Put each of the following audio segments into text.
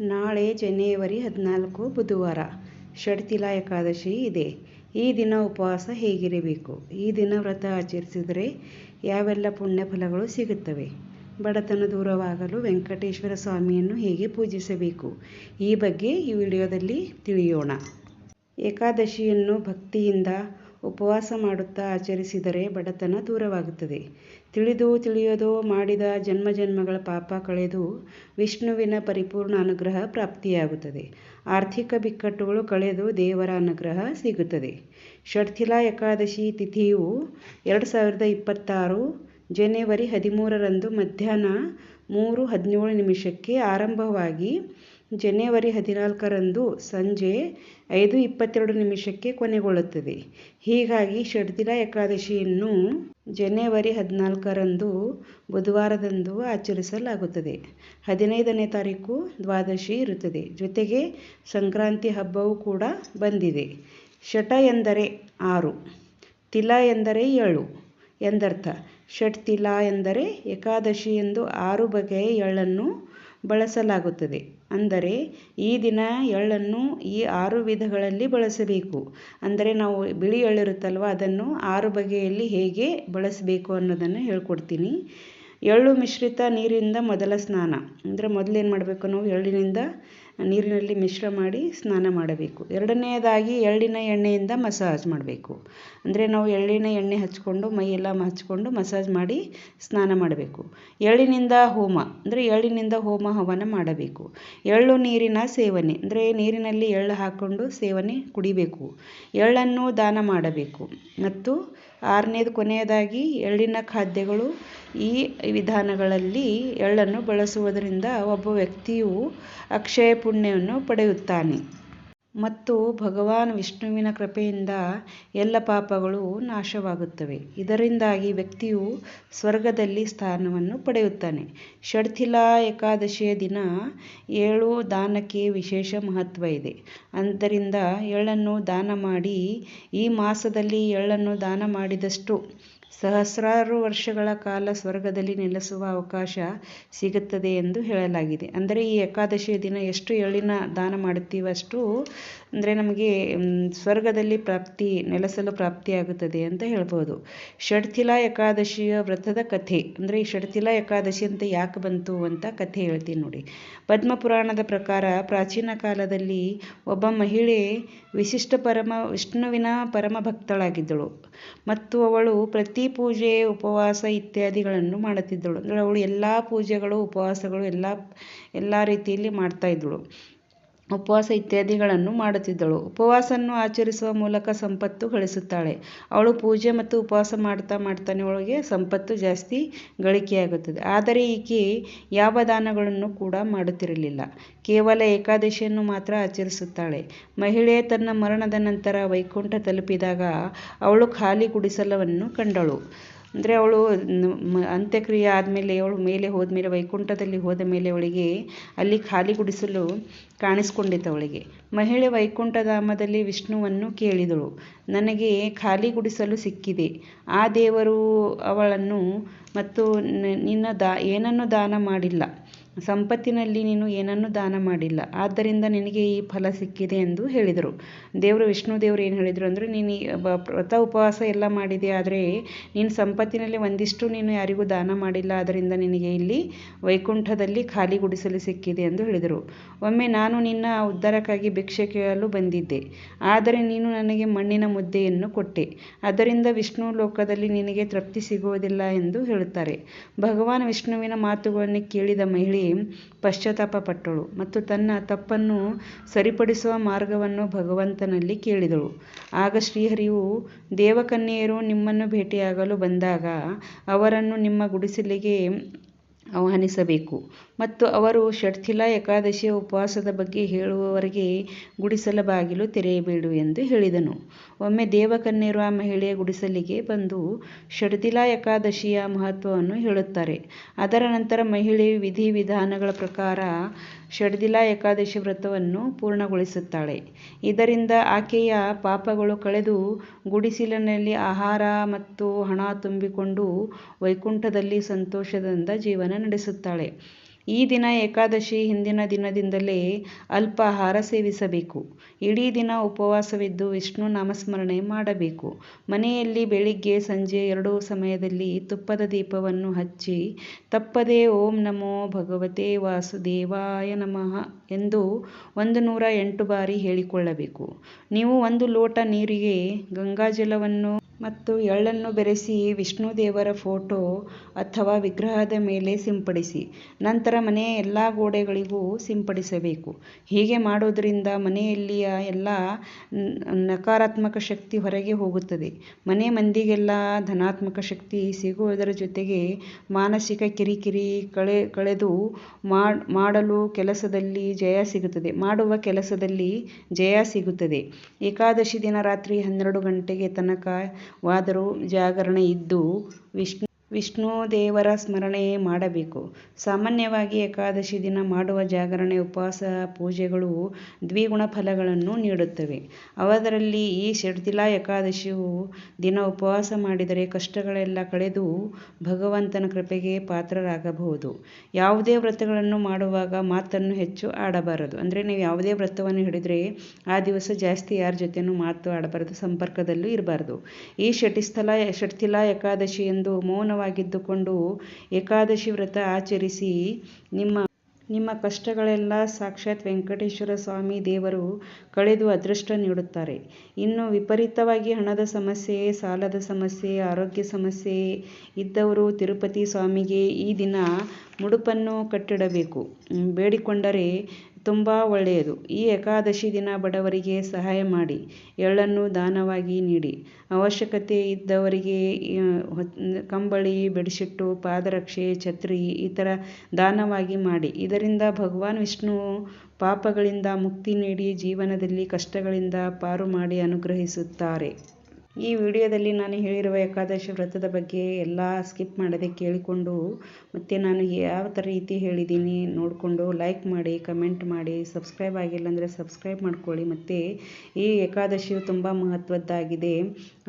ನಾಳೆ ಜನವರಿ ಹದಿನಾಲ್ಕು ಬುಧವಾರ, ಷಡ್ತಿಲ ಏಕಾದಶಿ ಇದೆ. ಈ ದಿನ ಉಪವಾಸ ಹೇಗಿರಬೇಕು? ಈ ದಿನ ವ್ರತ ಆಚರಿಸಿದರೆ ಯಾವೆಲ್ಲ ಪುಣ್ಯ ಫಲಗಳು ಸಿಗುತ್ತವೆ? ಬಡತನ ದೂರವಾಗಲು ವೆಂಕಟೇಶ್ವರ ಸ್ವಾಮಿಯನ್ನು ಹೇಗೆ ಪೂಜಿಸಬೇಕು? ಈ ಬಗ್ಗೆ ಈ ವಿಡಿಯೋದಲ್ಲಿ ತಿಳಿಯೋಣ. ಏಕಾದಶಿಯನ್ನು ಭಕ್ತಿಯಿಂದ ಉಪವಾಸ ಮಾಡುತ್ತಾ ಆಚರಿಸಿದರೆ ಬಡತನ ದೂರವಾಗುತ್ತದೆ. ತಿಳಿದು ತಿಳಿಯದೋ ಮಾಡಿದ ಜನ್ಮ ಜನ್ಮಗಳ ಪಾಪ ಕಳೆದು ವಿಷ್ಣುವಿನ ಪರಿಪೂರ್ಣ ಅನುಗ್ರಹ ಪ್ರಾಪ್ತಿಯಾಗುತ್ತದೆ. ಆರ್ಥಿಕ ಬಿಕ್ಕಟ್ಟುಗಳು ಕಳೆದು ದೇವರ ಅನುಗ್ರಹ ಸಿಗುತ್ತದೆ. ಷಡ್ಥಿಲಾ ಏಕಾದಶಿ ತಿಥಿಯು ಎರಡು ಸಾವಿರದ ಇಪ್ಪತ್ತಾರು ಜನವರಿ ಹದಿಮೂರರಂದು ಮಧ್ಯಾಹ್ನ ಮೂರು ಹದಿನೇಳು ನಿಮಿಷಕ್ಕೆ ಆರಂಭವಾಗಿ ಜನವರಿ ಹದಿನಾಲ್ಕರಂದು ಸಂಜೆ ಐದು ಇಪ್ಪತ್ತೆರಡು ನಿಮಿಷಕ್ಕೆ ಕೊನೆಗೊಳ್ಳುತ್ತದೆ. ಹೀಗಾಗಿ ಷಡ್ದಿಲ ಏಕಾದಶಿಯನ್ನು ಜನವರಿ ಹದಿನಾಲ್ಕರಂದು ಬುಧವಾರದಂದು ಆಚರಿಸಲಾಗುತ್ತದೆ. ಹದಿನೈದನೇ ತಾರೀಕು ದ್ವಾದಶಿ ಇರುತ್ತದೆ. ಜೊತೆಗೆ ಸಂಕ್ರಾಂತಿ ಹಬ್ಬವೂ ಕೂಡ ಬಂದಿದೆ. ಶಟ ಎಂದರೆ ಆರು, ತಿಲ ಎಂದರೆ ಏಳು ಎಂದರ್ಥ. ಷಟ್ ತಿಲ ಎಂದರೆ ಏಕಾದಶಿ ಎಂದು ಆರು ಬಗೆಯ ಎಳ್ಳನ್ನು ಬಳಸಲಾಗುತ್ತದೆ. ಅಂದರೆ ಈ ದಿನ ಎಳ್ಳನ್ನು ಈ ಆರು ವಿಧಗಳಲ್ಲಿ ಬಳಸಬೇಕು. ಅಂದರೆ ನಾವು ಬಿಳಿ ಎಳ್ಳಿರುತ್ತಲ್ವ, ಅದನ್ನು ಆರು ಬಗೆಯಲ್ಲಿ ಹೇಗೆ ಬಳಸಬೇಕು ಅನ್ನೋದನ್ನು ಹೇಳ್ಕೊಡ್ತೀನಿ. ಎಳ್ಳು ಮಿಶ್ರಿತ ನೀರಿಂದ ಮೊದಲ ಸ್ನಾನ. ಅಂದರೆ ಮೊದಲೇನು ಮಾಡಬೇಕು ನಾವು? ಎಳ್ಳಿನಿಂದ ನೀರಿನಲ್ಲಿ ಮಿಶ್ರ ಮಾಡಿ ಸ್ನಾನ ಮಾಡಬೇಕು. ಎರಡನೆಯದಾಗಿ ಎಳ್ಳಿನ ಎಣ್ಣೆಯಿಂದ ಮಸಾಜ್ ಮಾಡಬೇಕು. ಅಂದರೆ ನಾವು ಎಳ್ಳಿನ ಎಣ್ಣೆ ಹಚ್ಕೊಂಡು, ಮೈಯೆಲ್ಲ ಹಚ್ಕೊಂಡು ಮಸಾಜ್ ಮಾಡಿ ಸ್ನಾನ ಮಾಡಬೇಕು. ಎಳ್ಳಿನಿಂದ ಹೋಮ, ಅಂದರೆ ಎಳ್ಳಿನಿಂದ ಹೋಮ ಹವನ ಮಾಡಬೇಕು. ಎಳ್ಳು ನೀರಿನ ಸೇವನೆ, ಅಂದರೆ ನೀರಿನಲ್ಲಿ ಎಳ್ಳು ಹಾಕ್ಕೊಂಡು ಸೇವನೆ ಕುಡಿಬೇಕು. ಎಳ್ಳನ್ನು ದಾನ ಮಾಡಬೇಕು. ಮತ್ತು ಆರನೇದು, ಕೊನೆಯದಾಗಿ ಎಳ್ಳಿನ ಖಾದ್ಯಗಳು. ಈ ವಿಧಾನಗಳಲ್ಲಿ ಎಳ್ಳನ್ನು ಬಳಸುವುದರಿಂದ ಒಬ್ಬ ವ್ಯಕ್ತಿಯು ಅಕ್ಷಯ ಪುಣ್ಯವನ್ನು ಪಡೆಯುತ್ತಾನೆ. ಮತ್ತು ಭಗವಾನ್ ವಿಷ್ಣುವಿನ ಕೃಪೆಯಿಂದ ಎಲ್ಲ ಪಾಪಗಳು ನಾಶವಾಗುತ್ತವೆ. ಇದರಿಂದಾಗಿ ವ್ಯಕ್ತಿಯು ಸ್ವರ್ಗದಲ್ಲಿ ಸ್ಥಾನವನ್ನು ಪಡೆಯುತ್ತಾನೆ. ಷಡ್ಥಿಲಾ ಏಕಾದಶಿಯ ದಿನ ಏಳು ದಾನಕ್ಕೆ ವಿಶೇಷ ಮಹತ್ವ ಇದೆ. ಆದ್ದರಿಂದ ಎಳ್ಳನ್ನು ದಾನ ಮಾಡಿ ಈ ಮಾಸದಲ್ಲಿ ಎಳ್ಳನ್ನು ದಾನ ಮಾಡಿದಷ್ಟು ಸಹಸ್ರಾರು ವರ್ಷಗಳ ಕಾಲ ಸ್ವರ್ಗದಲ್ಲಿ ನೆಲೆಸುವ ಅವಕಾಶ ಸಿಗುತ್ತದೆ ಎಂದು ಹೇಳಲಾಗಿದೆ. ಅಂದರೆ ಈ ಏಕಾದಶಿಯ ದಿನ ಎಷ್ಟು ಎಳ್ಳಿನ ದಾನ ಮಾಡುತ್ತೀವೋ ಅಷ್ಟು, ಅಂದರೆ ನಮಗೆ ಸ್ವರ್ಗದಲ್ಲಿ ಪ್ರಾಪ್ತಿ, ನೆಲೆಸಲು ಪ್ರಾಪ್ತಿಯಾಗುತ್ತದೆ ಅಂತ ಹೇಳ್ಬೋದು. ಷಡ್ತಿಲಾ ಏಕಾದಶಿಯ ವ್ರತದ ಕಥೆ, ಅಂದರೆ ಈ ಷಡ್ಥಿಲಾ ಏಕಾದಶಿ ಅಂತ ಯಾಕೆ ಬಂತು ಅಂತ ಕಥೆ ಹೇಳ್ತೀನಿ ನೋಡಿ. ಪದ್ಮಪುರಾಣದ ಪ್ರಕಾರ ಪ್ರಾಚೀನ ಕಾಲದಲ್ಲಿ ಒಬ್ಬ ಮಹಿಳೆ ವಿಶಿಷ್ಟ ಪರಮ, ವಿಷ್ಣುವಿನ ಪರಮ ಭಕ್ತಳಾಗಿದ್ದಳು ಮತ್ತು ಅವಳು ಪ್ರತಿ ಪೂಜೆ ಉಪವಾಸ ಇತ್ಯಾದಿಗಳನ್ನು ಮಾಡುತ್ತಿದ್ದಳು ಅಂದರೆ ಅವಳು ಎಲ್ಲ ಪೂಜೆಗಳು ಉಪವಾಸಗಳು ಎಲ್ಲ ಎಲ್ಲ ರೀತಿಯಲ್ಲಿ ಮಾಡ್ತಾಯಿದ್ದಳು ಉಪವಾಸ ಇತ್ಯಾದಿಗಳನ್ನು ಮಾಡುತ್ತಿದ್ದಳು. ಉಪವಾಸವನ್ನು ಆಚರಿಸುವ ಮೂಲಕ ಸಂಪತ್ತು ಗಳಿಸುತ್ತಾಳೆ. ಅವಳು ಪೂಜೆ ಮತ್ತು ಉಪವಾಸ ಮಾಡ್ತಾ ಮಾಡ್ತಾನೆ ಒಳಗೆ ಸಂಪತ್ತು ಜಾಸ್ತಿ ಗಳಿಕೆಯಾಗುತ್ತದೆ. ಆದರೆ ಈಕೆ ಯಾವ ದಾನಗಳನ್ನು ಕೂಡ ಮಾಡುತ್ತಿರಲಿಲ್ಲ. ಕೇವಲ ಏಕಾದಶಿಯನ್ನು ಮಾತ್ರ ಆಚರಿಸುತ್ತಾಳೆ. ಮಹಿಳೆ ತನ್ನ ಮರಣದ ನಂತರ ವೈಕುಂಠ ತಲುಪಿದಾಗ ಅವಳು ಖಾಲಿ ಗುಡಿಸಲವನ್ನು ಕಂಡಳು. ಅಂದರೆ ಅವಳು ಅಂತ್ಯಕ್ರಿಯೆ ಆದಮೇಲೆ ಅವಳು ಮೇಲೆ ಹೋದ್ಮೇಲೆ ವೈಕುಂಠದಲ್ಲಿ ಹೋದ ಮೇಲೆ ಅವಳಿಗೆ ಅಲ್ಲಿ ಖಾಲಿ ಗುಡಿಸಲು ಕಾಣಿಸ್ಕೊಂಡಿತ್ತು ಅವಳಿಗೆ. ಮಹಿಳೆ ವೈಕುಂಠಧಾಮದಲ್ಲಿ ವಿಷ್ಣುವನ್ನು ಕೇಳಿದಳು. ನನಗೆ ಖಾಲಿ ಗುಡಿಸಲು ಸಿಕ್ಕಿದೆ. ಆ ದೇವರು ಅವಳನ್ನು ಮತ್ತು ನಿನ್ನ ದಾ ಏನನ್ನು ದಾನ ಮಾಡಿಲ್ಲ. ಸಂಪತ್ತಿನಲ್ಲಿ ನೀನು ಏನನ್ನು ದಾನ ಮಾಡಿಲ್ಲ. ಆದ್ದರಿಂದ ನಿನಗೆ ಈ ಫಲ ಸಿಕ್ಕಿದೆ ಎಂದು ಹೇಳಿದರು. ದೇವರು ವಿಷ್ಣು ದೇವರು ಏನು ಹೇಳಿದರು ಅಂದರೆ, ನೀನು ವ್ರತ ಉಪವಾಸ ಎಲ್ಲ ಮಾಡಿದೆ, ಆದರೆ ನೀನು ಸಂಪತ್ತಿನಲ್ಲಿ ಒಂದಿಷ್ಟು ನೀನು ಯಾರಿಗೂ ದಾನ ಮಾಡಿಲ್ಲ, ಆದ್ದರಿಂದ ನಿನಗೆ ಇಲ್ಲಿ ವೈಕುಂಠದಲ್ಲಿ ಖಾಲಿ ಗುಡಿಸಲು ಸಿಕ್ಕಿದೆ ಎಂದು ಹೇಳಿದರು. ಒಮ್ಮೆ ನಾನು ನಿನ್ನ ಉದ್ಧಾರಕ್ಕಾಗಿ ಭಿಕ್ಷೆ ಕೇಳಲು ಬಂದಿದ್ದೆ, ಆದರೆ ನೀನು ನನಗೆ ಮಣ್ಣಿನ ಮುದ್ದೆಯನ್ನು ಕೊಟ್ಟೆ. ಅದರಿಂದ ವಿಷ್ಣು ಲೋಕದಲ್ಲಿ ನಿನಗೆ ತೃಪ್ತಿ ಸಿಗುವುದಿಲ್ಲ ಎಂದು ಹೇಳುತ್ತಾರೆ. ಭಗವಾನ್ ವಿಷ್ಣುವಿನ ಮಾತುಗಳನ್ನು ಕೇಳಿದ ಮಹಿಳೆ ಪಶ್ಚಾತ್ತಾಪ ಪಟ್ಟಳು ಮತ್ತು ತನ್ನ ತಪ್ಪನ್ನು ಸರಿಪಡಿಸುವ ಮಾರ್ಗವನ್ನು ಭಗವಂತನಲ್ಲಿ ಕೇಳಿದಳು. ಆಗ ಶ್ರೀಹರಿಯು, ದೇವಕನ್ಯೆಯರು ನಿಮ್ಮನ್ನು ಭೇಟಿಯಾಗಲು ಬಂದಾಗ ಅವರನ್ನು ನಿಮ್ಮ ಗುಡಿಸಲಿಗೆ ಆಹ್ವಾನಿಸಬೇಕು. ಮತ್ತು ಅವರು ಷಟ್ಥಿಲಾ ಏಕಾದಶಿಯ ಉಪವಾಸದ ಬಗ್ಗೆ ಹೇಳುವವರೆಗೆ ಗುಡಿಸಲ ಬಾಗಿಲು ತೆರೆಯಬೇಡು ಎಂದು ಹೇಳಿದನು. ಒಮ್ಮೆ ದೇವಕನ್ಯರು ಮಹಿಳೆಯ ಗುಡಿಸಲಿಗೆ ಬಂದು ಷಡ್ದಿಲಾ ಏಕಾದಶಿಯ ಮಹತ್ವವನ್ನು ಹೇಳುತ್ತಾರೆ. ಅದರ ನಂತರ ಮಹಿಳೆಯು ವಿಧಿ ವಿಧಾನಗಳ ಪ್ರಕಾರ ಷಡ್ದಿಲಾ ಏಕಾದಶಿ ವ್ರತವನ್ನು ಪೂರ್ಣಗೊಳಿಸುತ್ತಾಳೆ. ಇದರಿಂದ ಆಕೆಯ ಪಾಪಗಳು ಕಳೆದು ಗುಡಿಸಿಲಿನಲ್ಲಿ ಆಹಾರ ಮತ್ತು ಹಣ ತುಂಬಿಕೊಂಡು ವೈಕುಂಠದಲ್ಲಿ ಸಂತೋಷದಿಂದ ಜೀವನ ನಡೆಸುತ್ತಾಳೆ. ಈ ದಿನ ಏಕಾದಶಿ ಹಿಂದಿನ ದಿನದಿಂದಲೇ ಅಲ್ಪಾಹಾರ ಸೇವಿಸಬೇಕು. ಇಡೀ ದಿನ ಉಪವಾಸವಿದ್ದು ವಿಷ್ಣು ನಾಮಸ್ಮರಣೆ ಮಾಡಬೇಕು. ಮನೆಯಲ್ಲಿ ಬೆಳಿಗ್ಗೆ, ಸಂಜೆ ಎರಡೂ ಸಮಯದಲ್ಲಿ ತುಪ್ಪದ ದೀಪವನ್ನು ಹಚ್ಚಿ, ತಪ್ಪದೇ ಓಂ ನಮೋ ಭಗವತೆ ವಾಸುದೇವಾಯ ನಮಃ ಎಂದು ಒಂದು ನೂರ ಎಂಟು ಬಾರಿ ಹೇಳಿಕೊಳ್ಳಬೇಕು. ನೀವು ಒಂದು ಲೋಟ ನೀರಿಗೆ ಗಂಗಾಜಲವನ್ನು ಮತ್ತು ಎಳ್ಳನ್ನು ಬೆರೆಸಿ ವಿಷ್ಣು ದೇವರ ಫೋಟೋ ಅಥವಾ ವಿಗ್ರಹದ ಮೇಲೆ ಸಿಂಪಡಿಸಿ. ನಂತರ ಮನೆಯ ಎಲ್ಲ ಗೋಡೆಗಳಿಗೂ ಸಿಂಪಡಿಸಬೇಕು. ಹೀಗೆ ಮಾಡೋದರಿಂದ ಮನೆಯಲ್ಲಿಯ ಎಲ್ಲ ನಕಾರಾತ್ಮಕ ಶಕ್ತಿ ಹೊರಗೆ ಹೋಗುತ್ತದೆ. ಮನೆ ಮಂದಿಗೆಲ್ಲ ಧನಾತ್ಮಕ ಶಕ್ತಿ ಸಿಗುವುದರ ಜೊತೆಗೆ ಮಾನಸಿಕ ಕಿರಿಕಿರಿ ಕಳೆ, ಕಳೆದು ಮಾಡಲು ಕೆಲಸದಲ್ಲಿ ಜಯ ಸಿಗುತ್ತದೆ. ಮಾಡುವ ಕೆಲಸದಲ್ಲಿ ಜಯ ಸಿಗುತ್ತದೆ. ಏಕಾದಶಿ ದಿನ ರಾತ್ರಿ ಹನ್ನೆರಡು ಗಂಟೆಗೆ ತನಕ ವಾದರೂ ಜಾಗರಣೆ ಇದ್ದು ವಿಷ್ಣು ವಿಷ್ಣು ದೇವರ ಸ್ಮರಣೆ ಮಾಡಬೇಕು. ಸಾಮಾನ್ಯವಾಗಿ ಏಕಾದಶಿ ದಿನ ಮಾಡುವ ಜಾಗರಣೆ, ಉಪವಾಸ, ಪೂಜೆಗಳು ದ್ವಿಗುಣ ಫಲಗಳನ್ನು ನೀಡುತ್ತವೆ. ಅವದರಲ್ಲಿ ಈ ಷಡ್ತಿಲಾ ಏಕಾದಶಿಯು ದಿನ ಉಪವಾಸ ಮಾಡಿದರೆ ಕಷ್ಟಗಳೆಲ್ಲ ಕಳೆದು ಭಗವಂತನ ಕೃಪೆಗೆ ಪಾತ್ರರಾಗಬಹುದು. ಯಾವುದೇ ವ್ರತಗಳನ್ನು ಮಾಡುವಾಗ ಮಾತನ್ನು ಹೆಚ್ಚು ಆಡಬಾರದು. ಅಂದರೆ ನೀವು ಯಾವುದೇ ವ್ರತವನ್ನು ಹಿಡಿದರೆ ಆ ದಿವಸ ಜಾಸ್ತಿ ಯಾರ ಜೊತೆನೂ ಮಾತು ಆಡಬಾರದು, ಸಂಪರ್ಕದಲ್ಲೂ ಇರಬಾರ್ದು. ಈ ಷಟಿಸ್ಥಲ ಷಟ್ತಿಲಾ ಏಕಾದಶಿ ಎಂದು ಮೌನವಾಗಿದ್ದುಕೊಂಡು ಏಕಾದಶಿ ವ್ರತ ಆಚರಿಸಿ ನಿಮ್ಮ ನಿಮ್ಮ ಕಷ್ಟಗಳೆಲ್ಲ ಸಾಕ್ಷಾತ್ ವೆಂಕಟೇಶ್ವರ ಸ್ವಾಮಿ ದೇವರು ಕಳೆದು ಅದೃಷ್ಟ ನೀಡುತ್ತಾರೆ. ಇನ್ನು ವಿಪರೀತವಾಗಿ ಹಣದ ಸಮಸ್ಯೆ, ಸಾಲದ ಸಮಸ್ಯೆ, ಆರೋಗ್ಯ ಸಮಸ್ಯೆ ಇದ್ದವರು ತಿರುಪತಿ ಸ್ವಾಮಿಗೆ ಈ ದಿನ ಮುಡುಪನ್ನು ಕಟ್ಟಿಡಬೇಕು. ಬೇಡಿಕೊಂಡರೆ ತುಂಬ ಒಳ್ಳೆಯದು. ಈ ಏಕಾದಶಿ ದಿನ ಬಡವರಿಗೆ ಸಹಾಯ ಮಾಡಿ, ಎಳ್ಳನ್ನು ದಾನವಾಗಿ ನೀಡಿ. ಅವಶ್ಯಕತೆ ಇದ್ದವರಿಗೆ ಕಂಬಳಿ ಬೆಡ್ಶಿಟ್ಟು ಪಾದರಕ್ಷೆ, ಛತ್ರಿ ಈ ಥರ ದಾನವಾಗಿ ಮಾಡಿ. ಇದರಿಂದ ಭಗವಾನ್ ವಿಷ್ಣು ಪಾಪಗಳಿಂದ ಮುಕ್ತಿ ನೀಡಿ, ಜೀವನದಲ್ಲಿ ಕಷ್ಟಗಳಿಂದ ಪಾರು ಮಾಡಿ ಅನುಗ್ರಹಿಸುತ್ತಾರೆ. ಈ ವಿಡಿಯೋದಲ್ಲಿ ನಾನು ಹೇಳಿರುವ ಏಕಾದಶಿ ವ್ರತದ ಬಗ್ಗೆ ಎಲ್ಲ ಸ್ಕಿಪ್ ಮಾಡದೆ ಕೇಳಿಕೊಂಡು ಮತ್ತು ನಾನು ಯಾವ ಥರ ರೀತಿ ಹೇಳಿದ್ದೀನಿ ನೋಡಿಕೊಂಡು ಲೈಕ್ ಮಾಡಿ ಕಮೆಂಟ್ ಮಾಡಿ ಸಬ್ಸ್ಕ್ರೈಬ್ ಆಗಿಲ್ಲ ಅಂದರೆ ಸಬ್ಸ್ಕ್ರೈಬ್ ಮಾಡ್ಕೊಳ್ಳಿ. ಮತ್ತು ಈ ಏಕಾದಶಿಯು ತುಂಬ ಮಹತ್ವದ್ದಾಗಿದೆ.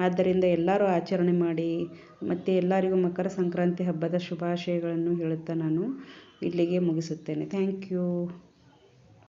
ಆದ್ದರಿಂದ ಎಲ್ಲರೂ ಆಚರಣೆ ಮಾಡಿ, ಮತ್ತು ಎಲ್ಲರಿಗೂ ಮಕರ ಸಂಕ್ರಾಂತಿ ಹಬ್ಬದ ಶುಭಾಶಯಗಳನ್ನು ಹೇಳುತ್ತಾ ನಾನು ಇಲ್ಲಿಗೆ ಮುಗಿಸುತ್ತೇನೆ. Thank you